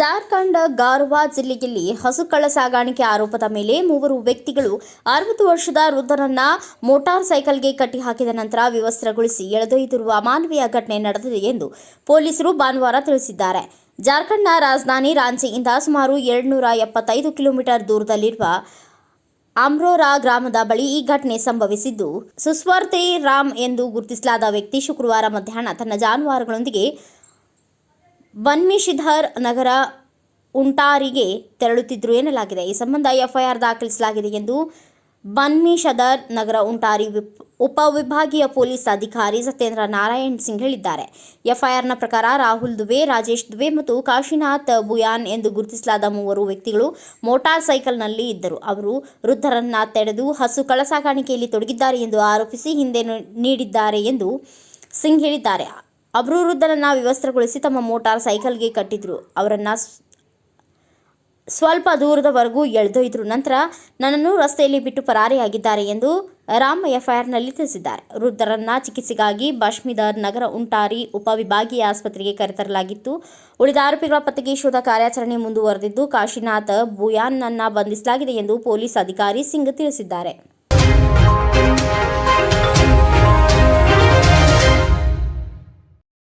ಜಾರ್ಖಂಡ್ ಗಾರ್ವಾ ಜಿಲ್ಲೆಯಲ್ಲಿ ಹಸು ಕಳ್ಳ ಸಾಗಾಣಿಕೆ ಆರೋಪದ ಮೇಲೆ ಮೂವರು ವ್ಯಕ್ತಿಗಳು ಅರವತ್ತು ವರ್ಷದ ವೃದ್ಧರನ್ನ ಮೋಟಾರ್ ಸೈಕಲ್ಗೆ ಕಟ್ಟಿ ಹಾಕಿದ ನಂತರ ವಿವಸ್ತ್ರಗೊಳಿಸಿ ಎಳೆದೊಯ್ದಿರುವ ಅಮಾನವೀಯ ಘಟನೆ ನಡೆದಿದೆ ಎಂದು ಪೊಲೀಸರು ಭಾನುವಾರ ತಿಳಿಸಿದ್ದಾರೆ. ಜಾರ್ಖಂಡ್ನ ರಾಜಧಾನಿ ರಾಂಚಿಯಿಂದ ಸುಮಾರು ಎರಡುನೂರ ಎಪ್ಪತ್ತೈದು ಕಿಲೋಮೀಟರ್ ದೂರದಲ್ಲಿರುವ ಅಮ್ರೋರಾ ಗ್ರಾಮದ ಬಳಿ ಈ ಘಟನೆ ಸಂಭವಿಸಿದ್ದು ಸುಸ್ವಾರ್ಥಿ ರಾಮ್ ಎಂದು ಗುರುತಿಸಲಾದ ವ್ಯಕ್ತಿ ಶುಕ್ರವಾರ ಮಧ್ಯಾಹ್ನ ತನ್ನ ಜಾನುವಾರುಗಳೊಂದಿಗೆ ಬನ್ಮಿಶಿಧರ್ ನಗರ ಉಂಟಾರಿಗೆ ತೆರಳುತ್ತಿದ್ದರು ಎನ್ನಲಾಗಿದೆ. ಈ ಸಂಬಂಧ ಎಫ್ಐಆರ್ ದಾಖಲಿಸಲಾಗಿದೆ ಎಂದು ಬನ್ಮಿಶದರ್ ನಗರ ಉಂಟಾರಿ ಉಪವಿಭಾಗೀಯ ಪೊಲೀಸ್ ಅಧಿಕಾರಿ ಸತ್ಯೇಂದ್ರ ನಾರಾಯಣ್ ಸಿಂಗ್ ಹೇಳಿದ್ದಾರೆ. ಎಫ್ಐಆರ್ನ ಪ್ರಕಾರ ರಾಹುಲ್ ದುಬೆ, ರಾಜೇಶ್ ದುಬೆ ಮತ್ತು ಕಾಶಿನಾಥ್ ಬುಯಾನ್ ಎಂದು ಗುರುತಿಸಲಾದ ಮೂವರು ವ್ಯಕ್ತಿಗಳು ಮೋಟಾರ್ ಸೈಕಲ್ನಲ್ಲಿ ಇದ್ದರು. ಅವರು ವೃದ್ಧರನ್ನ ತಡೆದು ಹಸು ಕಳಸಾಗಾಣಿಕೆಯಲ್ಲಿ ತೊಡಗಿದ್ದಾರೆ ಎಂದು ಆರೋಪಿಸಿ ಹಿಂದೆ ನೀಡಿದ್ದಾರೆ ಎಂದು ಸಿಂಗ್ ಹೇಳಿದ್ದಾರೆ. ಅವರು ವೃದ್ಧರನ್ನು ವಿವಸ್ತ್ರಗೊಳಿಸಿ ತಮ್ಮ ಮೋಟಾರ್ ಸೈಕಲ್ಗೆ ಕಟ್ಟಿದ್ರು. ಅವರನ್ನು ಸ್ವಲ್ಪ ದೂರದವರೆಗೂ ಎಳೆದೊಯ್ದರು. ನಂತರ ನನ್ನನ್ನು ರಸ್ತೆಯಲ್ಲಿ ಬಿಟ್ಟು ಪರಾರಿಯಾಗಿದ್ದಾರೆ ಎಂದು ರಾಮ್ ಎಫ್ಐಆರ್ನಲ್ಲಿ ತಿಳಿಸಿದ್ದಾರೆ. ವೃದ್ಧರನ್ನ ಚಿಕಿತ್ಸೆಗಾಗಿ ಬಾಷ್ಮಿದಾರ್ ನಗರ ಉಂಟಾರಿ ಉಪವಿಭಾಗೀಯ ಆಸ್ಪತ್ರೆಗೆ ಕರೆತರಲಾಗಿತ್ತು. ಉಳಿದ ಆರೋಪಿಗಳ ಪತ್ತೆಗೆ ಶೋಧ ಕಾರ್ಯಾಚರಣೆ ಮುಂದುವರೆದಿದ್ದು, ಕಾಶಿನಾಥ್ ಬುಯಾನ್ನನ್ನ ಬಂಧಿಸಲಾಗಿದೆ ಎಂದು ಪೊಲೀಸ್ ಅಧಿಕಾರಿ ಸಿಂಗ್ ತಿಳಿಸಿದ್ದಾರೆ.